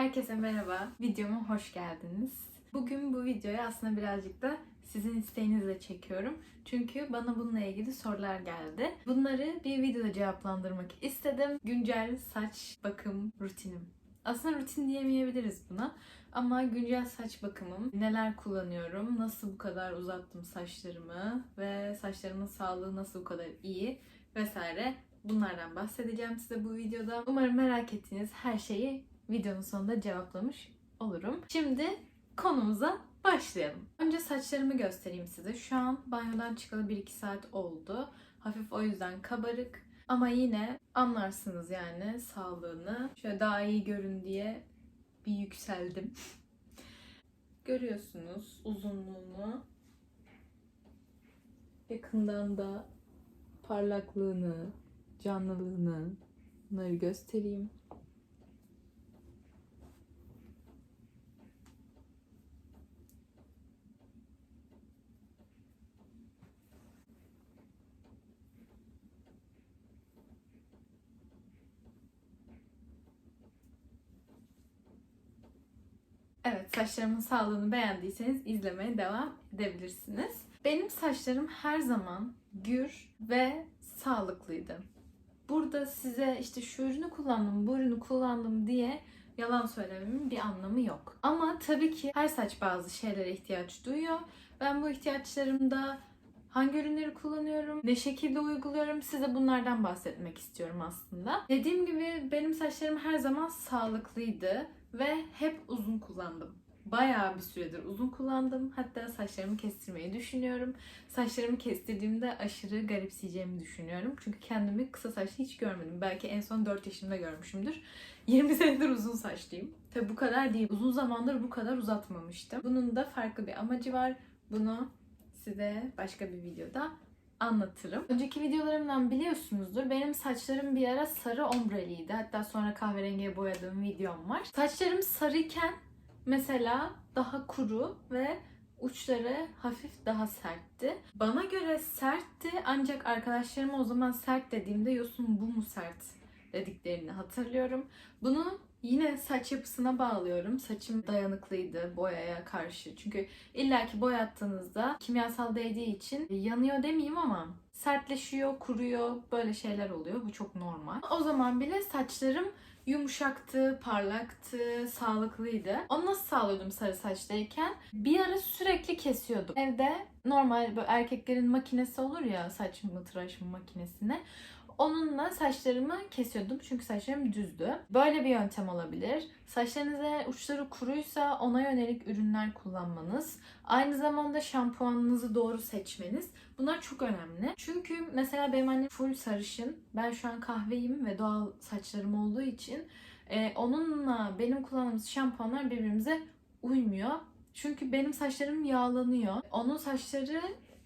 Herkese merhaba. Videoma hoş geldiniz. Bugün bu videoyu aslında birazcık da sizin isteğinizle çekiyorum. Çünkü bana bununla ilgili sorular geldi. Bunları bir videoda cevaplandırmak istedim. Güncel saç bakım rutinim. Aslında rutin diyemeyebiliriz buna. Ama güncel saç bakımım, neler kullanıyorum, nasıl bu kadar uzattım saçlarımı ve saçlarımın sağlığı nasıl bu kadar iyi vesaire bunlardan bahsedeceğim size bu videoda. Umarım merak ettiğiniz her şeyi videonun sonunda cevaplamış olurum. Şimdi konumuza başlayalım. Önce saçlarımı göstereyim size. Şu an banyodan çıkalı 1-2 saat oldu. Hafif o yüzden kabarık. Ama yine anlarsınız yani sağlığını. Şöyle daha iyi görün diye bir yükseldim. Görüyorsunuz uzunluğunu. Yakından da parlaklığını, canlılığını bunları göstereyim. Evet, saçlarımın sağlığını beğendiyseniz izlemeye devam edebilirsiniz. Benim saçlarım her zaman gür ve sağlıklıydı. Burada size işte şu ürünü kullandım, bu ürünü kullandım diye yalan söylememin bir anlamı yok. Ama tabii ki her saç bazı şeylere ihtiyaç duyuyor. Ben bu ihtiyaçlarımda hangi ürünleri kullanıyorum, ne şekilde uyguluyorum size bunlardan bahsetmek istiyorum aslında. Dediğim gibi benim saçlarım her zaman sağlıklıydı ve hep uzun kullandım. Bayağı bir süredir uzun kullandım. Hatta saçlarımı kestirmeyi düşünüyorum. Saçlarımı kestirdiğimde aşırı garipseyeceğimi düşünüyorum. Çünkü kendimi kısa saçlı hiç görmedim. Belki en son 4 yaşımda görmüşümdür. 20 senedir uzun saçlıyım. Tabi bu kadar değil. Uzun zamandır bu kadar uzatmamıştım. Bunun da farklı bir amacı var. Bunu size başka bir videoda anlatırım. Önceki videolarımdan biliyorsunuzdur. Benim saçlarım bir ara sarı ombreliydi. Hatta sonra kahverengiye boyadığım videom var. Saçlarım sarıyken mesela daha kuru ve uçları hafif daha sertti. Bana göre sertti ancak arkadaşlarıma o zaman sert dediğimde Yosun bu mu sert dediklerini hatırlıyorum. Bunu yine saç yapısına bağlıyorum. Saçım dayanıklıydı boyaya karşı. Çünkü illaki boyattığınızda kimyasal değdiği için yanıyor demeyeyim ama sertleşiyor, kuruyor, böyle şeyler oluyor. Bu çok normal. O zaman bile saçlarım yumuşaktı, parlaktı, sağlıklıydı. Onu nasıl sağlıyordum sarı saçtayken? Bir ara sürekli kesiyordum. Evde normal böyle erkeklerin makinesi olur ya saç mı tıraş mı makinesine. Onunla saçlarımı kesiyordum çünkü saçlarım düzdü. Böyle bir yöntem olabilir. Saçlarınıza uçları kuruysa ona yönelik ürünler kullanmanız. Aynı zamanda şampuanınızı doğru seçmeniz. Bunlar çok önemli. Çünkü mesela benim annem full sarışın. Ben şu an kahveyim ve doğal saçlarım olduğu için e, onunla benim kullandığımız şampuanlar birbirimize uymuyor. Çünkü benim saçlarım yağlanıyor. Onun saçları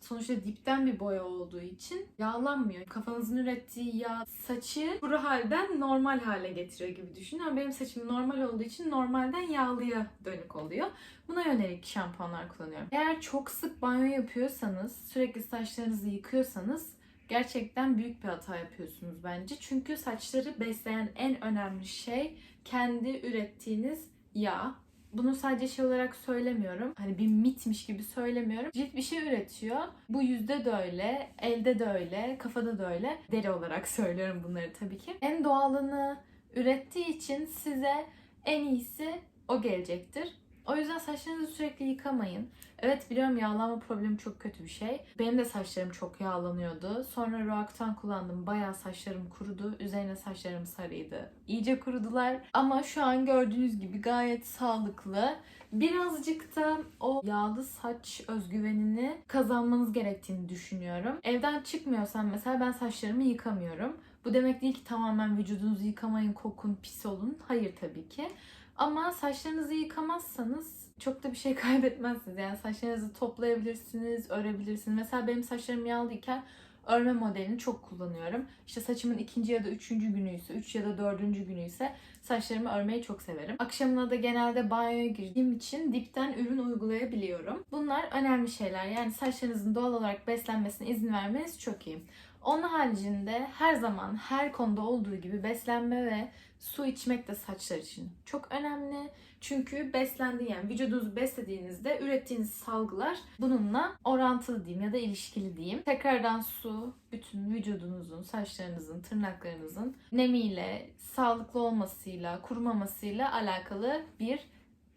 sonuçta dipten bir boya olduğu için yağlanmıyor. Kafanızın ürettiği yağ saçı kuru halden normal hale getiriyor gibi düşünün. Ama benim saçım normal olduğu için normalden yağlıya dönük oluyor. Buna yönelik şampuanlar kullanıyorum. Eğer çok sık banyo yapıyorsanız, sürekli saçlarınızı yıkıyorsanız gerçekten büyük bir hata yapıyorsunuz bence. Çünkü saçları besleyen en önemli şey kendi ürettiğiniz yağ bunu sadece şey olarak söylemiyorum. Hani bir mitmiş gibi söylemiyorum. Cilt bir şey üretiyor. Bu yüzde de öyle, elde de öyle, kafada da öyle. Deri olarak söylüyorum bunları tabii ki. En doğalını ürettiği için size en iyisi o gelecektir. O yüzden saçlarınızı sürekli yıkamayın. Evet biliyorum yağlanma problemi çok kötü bir şey. Benim de saçlarım çok yağlanıyordu. Sonra Roaktan kullandım. Bayağı saçlarım kurudu. Üzerine saçlarım sarıydı. İyice kurudular. Ama şu an gördüğünüz gibi gayet sağlıklı. Birazcık da o yağlı saç özgüvenini kazanmanız gerektiğini düşünüyorum. Evden çıkmıyorsam mesela ben saçlarımı yıkamıyorum. Bu demek değil ki tamamen vücudunuzu yıkamayın, kokun, pis olun. Hayır tabii ki. Ama saçlarınızı yıkamazsanız çok da bir şey kaybetmezsiniz. Yani saçlarınızı toplayabilirsiniz, örebilirsiniz. Mesela benim saçlarım yağlıyken örme modelini çok kullanıyorum. İşte saçımın ikinci ya da üçüncü günüyse, üç ya da dördüncü günüyse saçlarımı örmeyi çok severim. Akşamına da genelde banyoya girdiğim için dipten ürün uygulayabiliyorum. Bunlar önemli şeyler. Yani saçlarınızın doğal olarak beslenmesine izin vermeniz çok iyi. Onun haricinde her zaman her konuda olduğu gibi beslenme ve su içmek de saçlar için çok önemli. Çünkü beslendiği yani vücudunuzu beslediğinizde ürettiğiniz salgılar bununla orantılı diyeyim ya da ilişkili diyeyim. Tekrardan su bütün vücudunuzun, saçlarınızın, tırnaklarınızın nemiyle, sağlıklı olmasıyla, kurumamasıyla alakalı bir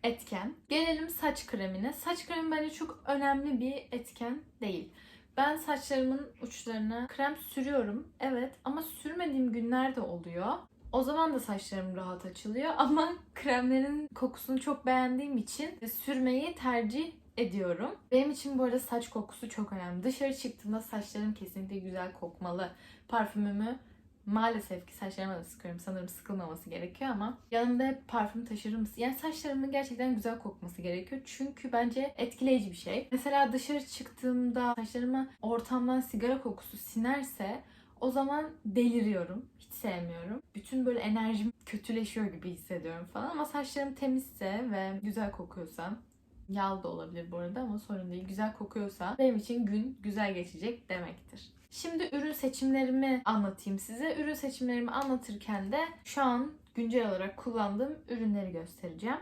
etken. Gelelim saç kremine. Saç kremi bence çok önemli bir etken değil. Ben saçlarımın uçlarına krem sürüyorum. Evet ama sürmediğim günler de oluyor. O zaman da saçlarım rahat açılıyor ama kremlerin kokusunu çok beğendiğim için sürmeyi tercih ediyorum. Benim için bu arada saç kokusu çok önemli. Dışarı çıktığımda saçlarım kesinlikle güzel kokmalı. Parfümümü maalesef ki saçlarıma da sıkıyorum. Sanırım sıkılmaması gerekiyor ama yanımda hep parfüm taşırım. Yani saçlarımın gerçekten güzel kokması gerekiyor. Çünkü bence etkileyici bir şey. Mesela dışarı çıktığımda saçlarıma ortamdan sigara kokusu sinerse o zaman deliriyorum. Hiç sevmiyorum. Bütün böyle enerjim kötüleşiyor gibi hissediyorum falan. Ama saçlarım temizse ve güzel kokuyorsa Yağlı da olabilir bu arada ama sorun değil. Güzel kokuyorsa benim için gün güzel geçecek demektir. Şimdi ürün seçimlerimi anlatayım size. Ürün seçimlerimi anlatırken de şu an güncel olarak kullandığım ürünleri göstereceğim.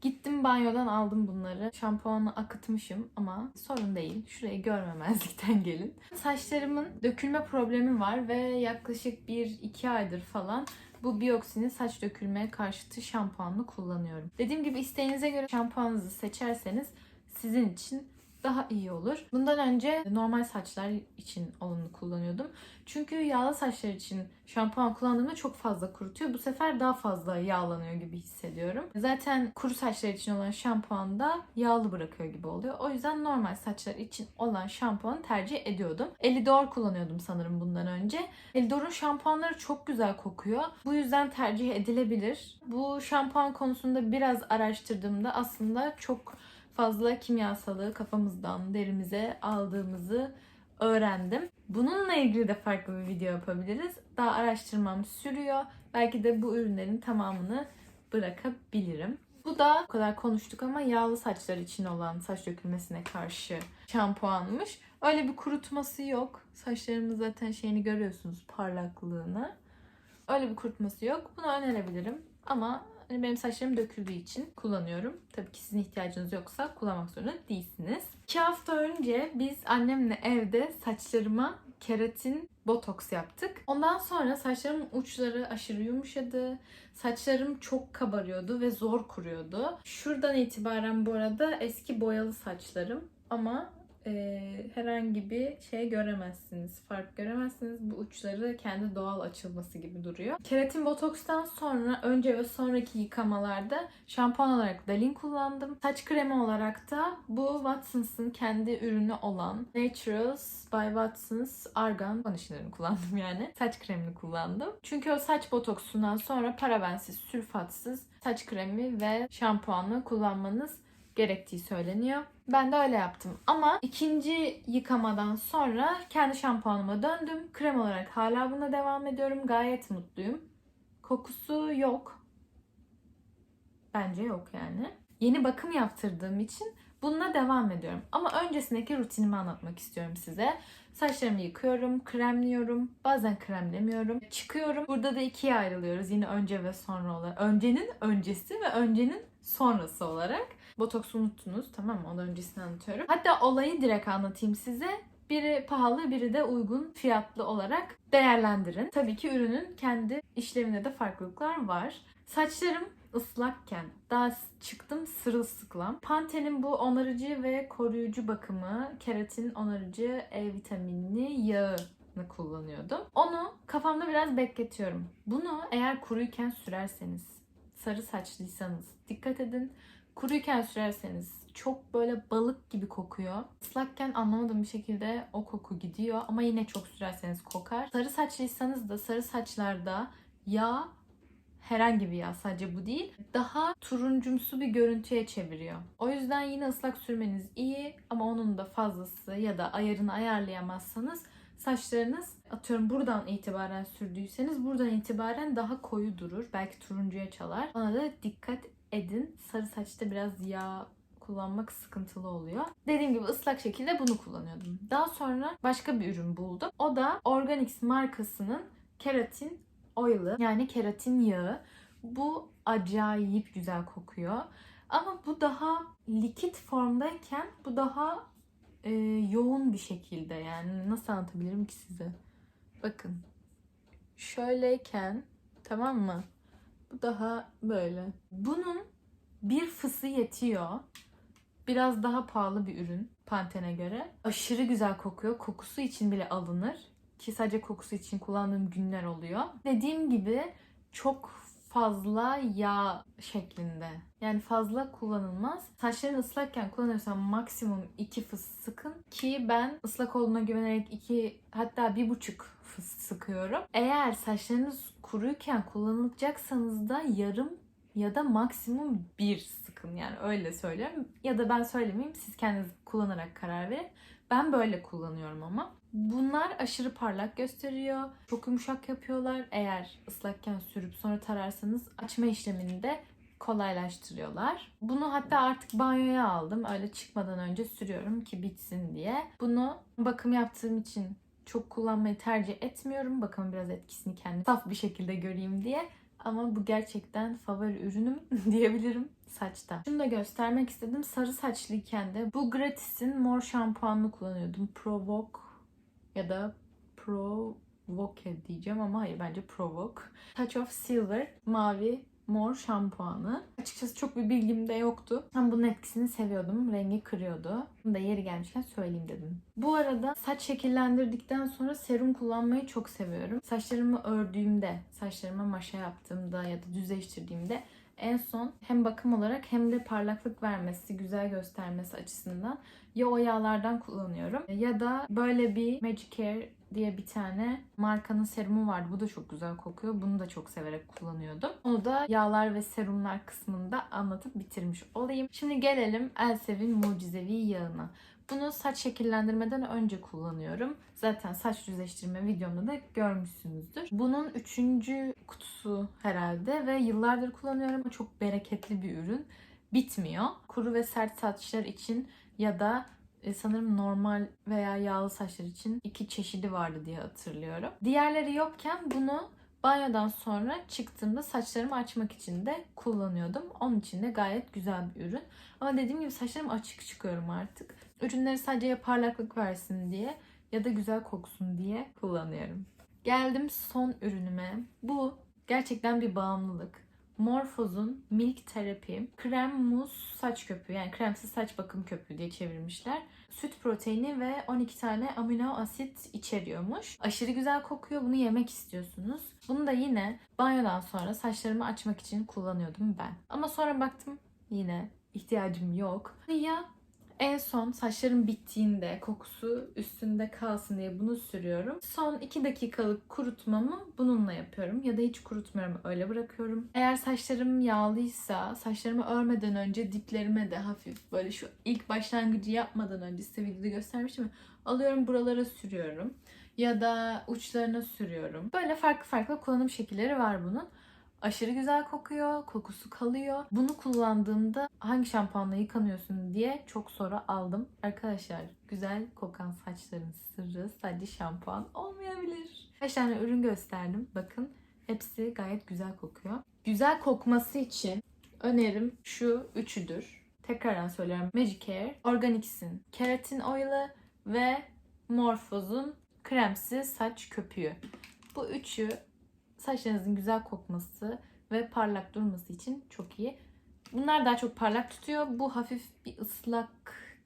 Gittim banyodan aldım bunları. Şampuanı akıtmışım ama sorun değil. Şurayı görmemezlikten gelin. Saçlarımın dökülme problemi var ve yaklaşık 1-2 aydır falan bu Bioxy'nin saç dökülmeye karşıtı şampuanını kullanıyorum. Dediğim gibi isteğinize göre şampuanınızı seçerseniz sizin için daha iyi olur. Bundan önce normal saçlar için olanı kullanıyordum. Çünkü yağlı saçlar için şampuan kullandığımda çok fazla kurutuyor. Bu sefer daha fazla yağlanıyor gibi hissediyorum. Zaten kuru saçlar için olan şampuan da yağlı bırakıyor gibi oluyor. O yüzden normal saçlar için olan şampuanı tercih ediyordum. Elidor kullanıyordum sanırım bundan önce. Elidor'un şampuanları çok güzel kokuyor. Bu yüzden tercih edilebilir. Bu şampuan konusunda biraz araştırdığımda aslında çok fazla kimyasalı kafamızdan derimize aldığımızı öğrendim. Bununla ilgili de farklı bir video yapabiliriz. Daha araştırmam sürüyor. Belki de bu ürünlerin tamamını bırakabilirim. Bu da o kadar konuştuk ama yağlı saçlar için olan saç dökülmesine karşı şampuanmış. Öyle bir kurutması yok. Saçlarımın zaten şeyini görüyorsunuz parlaklığını. Öyle bir kurutması yok. Bunu önerebilirim. Ama Hani benim saçlarım döküldüğü için kullanıyorum. Tabii ki sizin ihtiyacınız yoksa kullanmak zorunda değilsiniz. İki hafta önce biz annemle evde saçlarıma keratin botoks yaptık. Ondan sonra saçlarımın uçları aşırı yumuşadı. Saçlarım çok kabarıyordu ve zor kuruyordu. Şuradan itibaren bu arada eski boyalı saçlarım ama e, herhangi bir şey göremezsiniz. Fark göremezsiniz. Bu uçları kendi doğal açılması gibi duruyor. Keratin botokstan sonra önce ve sonraki yıkamalarda şampuan olarak Dalin kullandım. Saç kremi olarak da bu Watsons'ın kendi ürünü olan Naturals by Watsons Argan conditioner'ını kullandım yani. Saç kremini kullandım. Çünkü o saç botoksundan sonra parabensiz, sülfatsız saç kremi ve şampuanı kullanmanız gerektiği söyleniyor. Ben de öyle yaptım. Ama ikinci yıkamadan sonra kendi şampuanıma döndüm. Krem olarak hala buna devam ediyorum. Gayet mutluyum. Kokusu yok. Bence yok yani. Yeni bakım yaptırdığım için bununla devam ediyorum. Ama öncesindeki rutinimi anlatmak istiyorum size. Saçlarımı yıkıyorum, kremliyorum, bazen kremlemiyorum. Çıkıyorum. Burada da ikiye ayrılıyoruz yine önce ve sonra olarak. Öncenin öncesi ve öncenin sonrası olarak. Botoks unuttunuz tamam mı? Ondan öncesini anlatıyorum. Hatta olayı direkt anlatayım size. Biri pahalı, biri de uygun fiyatlı olarak değerlendirin. Tabii ki ürünün kendi işleminde de farklılıklar var. Saçlarım ıslakken daha çıktım sırılsıklam. Pantene'in bu onarıcı ve koruyucu bakımı keratin onarıcı E vitaminli yağını kullanıyordum. Onu kafamda biraz bekletiyorum. Bunu eğer kuruyken sürerseniz, sarı saçlıysanız dikkat edin. Kuruyken sürerseniz çok böyle balık gibi kokuyor. Islakken anlamadığım bir şekilde o koku gidiyor ama yine çok sürerseniz kokar. Sarı saçlıysanız da sarı saçlarda yağ herhangi bir yağ sadece bu değil daha turuncumsu bir görüntüye çeviriyor. O yüzden yine ıslak sürmeniz iyi ama onun da fazlası ya da ayarını ayarlayamazsanız saçlarınız atıyorum buradan itibaren sürdüyseniz buradan itibaren daha koyu durur. Belki turuncuya çalar. Ona da dikkat edin. Sarı saçta biraz yağ kullanmak sıkıntılı oluyor. Dediğim gibi ıslak şekilde bunu kullanıyordum. Daha sonra başka bir ürün buldum. O da Organix markasının keratin oil'ı yani keratin yağı. Bu acayip güzel kokuyor. Ama bu daha likit formdayken bu daha e, yoğun bir şekilde yani nasıl anlatabilirim ki size? Bakın. Şöyleyken tamam mı? Daha böyle. Bunun bir fısı yetiyor. Biraz daha pahalı bir ürün Pantene'e göre. Aşırı güzel kokuyor. Kokusu için bile alınır. Ki sadece kokusu için kullandığım günler oluyor. Dediğim gibi çok fazla yağ şeklinde. Yani fazla kullanılmaz. Saçların ıslakken kullanıyorsan maksimum 2 fıs sıkın. Ki ben ıslak olduğuna güvenerek 2 hatta 1,5 fıs sıkıyorum. Eğer saçlarınız kuruyken kullanılacaksanız da yarım ya da maksimum bir sıkın yani öyle söylüyorum. Ya da ben söylemeyeyim siz kendiniz kullanarak karar verin. Ben böyle kullanıyorum ama. Bunlar aşırı parlak gösteriyor. Çok yumuşak yapıyorlar. Eğer ıslakken sürüp sonra tararsanız açma işlemini de kolaylaştırıyorlar. Bunu hatta artık banyoya aldım. Öyle çıkmadan önce sürüyorum ki bitsin diye. Bunu bakım yaptığım için çok kullanmayı tercih etmiyorum. Bakın biraz etkisini kendim saf bir şekilde göreyim diye. Ama bu gerçekten favori ürünüm diyebilirim saçta. Şunu da göstermek istedim. Sarı saçlıyken de bu Gratis'in mor şampuanını kullanıyordum. Provoke ya da Provoke diyeceğim ama hayır bence Provoke. Touch of Silver mavi mor şampuanı. Açıkçası çok bir bilgim de yoktu. Ama bunun etkisini seviyordum. Rengi kırıyordu. Bunu da yeri gelmişken söyleyeyim dedim. Bu arada saç şekillendirdikten sonra serum kullanmayı çok seviyorum. Saçlarımı ördüğümde, saçlarıma maşa yaptığımda ya da düzleştirdiğimde en son hem bakım olarak hem de parlaklık vermesi, güzel göstermesi açısından ya o yağlardan kullanıyorum ya da böyle bir Magic Care diye bir tane markanın serumu vardı. Bu da çok güzel kokuyor. Bunu da çok severek kullanıyordum. Onu da yağlar ve serumlar kısmında anlatıp bitirmiş olayım. Şimdi gelelim Elsev'in mucizevi yağına. Bunu saç şekillendirmeden önce kullanıyorum. Zaten saç düzleştirme videomda da görmüşsünüzdür. Bunun üçüncü kutusu herhalde ve yıllardır kullanıyorum. Çok bereketli bir ürün. Bitmiyor. Kuru ve sert saçlar için ya da e, sanırım normal veya yağlı saçlar için iki çeşidi vardı diye hatırlıyorum. Diğerleri yokken bunu banyodan sonra çıktığımda saçlarımı açmak için de kullanıyordum. Onun için de gayet güzel bir ürün. Ama dediğim gibi saçlarım açık çıkıyorum artık. Ürünleri sadece ya parlaklık versin diye ya da güzel koksun diye kullanıyorum. Geldim son ürünüme. Bu gerçekten bir bağımlılık. Morphos'un Milk Therapy krem muz saç köpüğü yani kremsiz saç bakım köpüğü diye çevirmişler. Süt proteini ve 12 tane amino asit içeriyormuş. Aşırı güzel kokuyor. Bunu yemek istiyorsunuz. Bunu da yine banyodan sonra saçlarımı açmak için kullanıyordum ben. Ama sonra baktım yine ihtiyacım yok. Ya en son saçlarım bittiğinde kokusu üstünde kalsın diye bunu sürüyorum. Son 2 dakikalık kurutmamı bununla yapıyorum. Ya da hiç kurutmuyorum öyle bırakıyorum. Eğer saçlarım yağlıysa saçlarımı örmeden önce diplerime de hafif böyle şu ilk başlangıcı yapmadan önce size videoda göstermiştim. Alıyorum buralara sürüyorum. Ya da uçlarına sürüyorum. Böyle farklı farklı kullanım şekilleri var bunun. Aşırı güzel kokuyor, kokusu kalıyor. Bunu kullandığımda hangi şampuanla yıkanıyorsun diye çok soru aldım. Arkadaşlar güzel kokan saçların sırrı sadece şampuan olmayabilir. Kaç tane ürün gösterdim. Bakın hepsi gayet güzel kokuyor. Güzel kokması için önerim şu üçüdür. Tekrardan söylüyorum. Magic Care, Organics'in keratin oil'ı ve Morphos'un kremsi saç köpüğü. Bu üçü saçlarınızın güzel kokması ve parlak durması için çok iyi. Bunlar daha çok parlak tutuyor. Bu hafif bir ıslak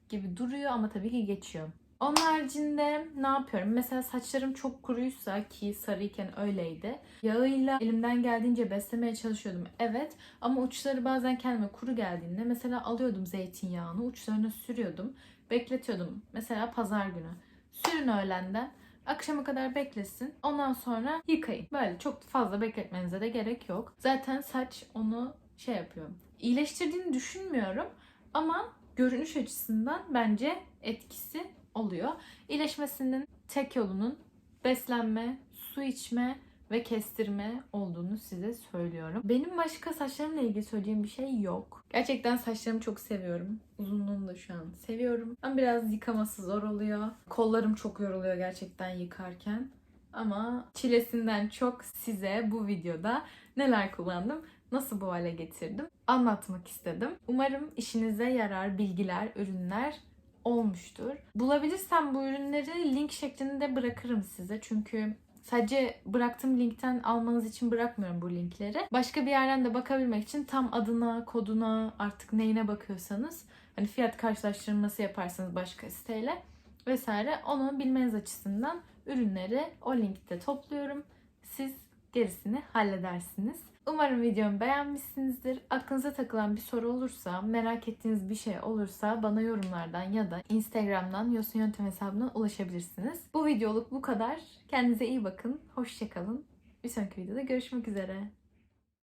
gibi duruyor ama tabii ki geçiyor. Onun haricinde ne yapıyorum? Mesela saçlarım çok kuruysa ki sarıyken öyleydi. Yağıyla elimden geldiğince beslemeye çalışıyordum. Evet ama uçları bazen kendime kuru geldiğinde mesela alıyordum zeytinyağını uçlarına sürüyordum. Bekletiyordum. Mesela pazar günü. Sürün öğlenden. Akşama kadar beklesin. Ondan sonra yıkayın. Böyle çok fazla bekletmenize de gerek yok. Zaten saç onu şey yapıyor. İyileştirdiğini düşünmüyorum ama görünüş açısından bence etkisi oluyor. İyileşmesinin tek yolunun beslenme, su içme ve kestirme olduğunu size söylüyorum. Benim başka saçlarımla ilgili söyleyeceğim bir şey yok. Gerçekten saçlarımı çok seviyorum. Uzunluğunu da şu an seviyorum. Ama biraz yıkaması zor oluyor. Kollarım çok yoruluyor gerçekten yıkarken. Ama çilesinden çok size bu videoda neler kullandım, nasıl bu hale getirdim anlatmak istedim. Umarım işinize yarar bilgiler, ürünler olmuştur. Bulabilirsem bu ürünleri link şeklinde bırakırım size. Çünkü sadece bıraktığım linkten almanız için bırakmıyorum bu linkleri. Başka bir yerden de bakabilmek için tam adına, koduna, artık neyine bakıyorsanız hani fiyat karşılaştırması yaparsanız başka siteyle vesaire onu bilmeniz açısından ürünleri o linkte topluyorum. Siz gerisini halledersiniz. Umarım videomu beğenmişsinizdir. Aklınıza takılan bir soru olursa, merak ettiğiniz bir şey olursa bana yorumlardan ya da Instagram'dan Yosun Yöntem hesabına ulaşabilirsiniz. Bu videoluk bu kadar. Kendinize iyi bakın. Hoşçakalın. Bir sonraki videoda görüşmek üzere.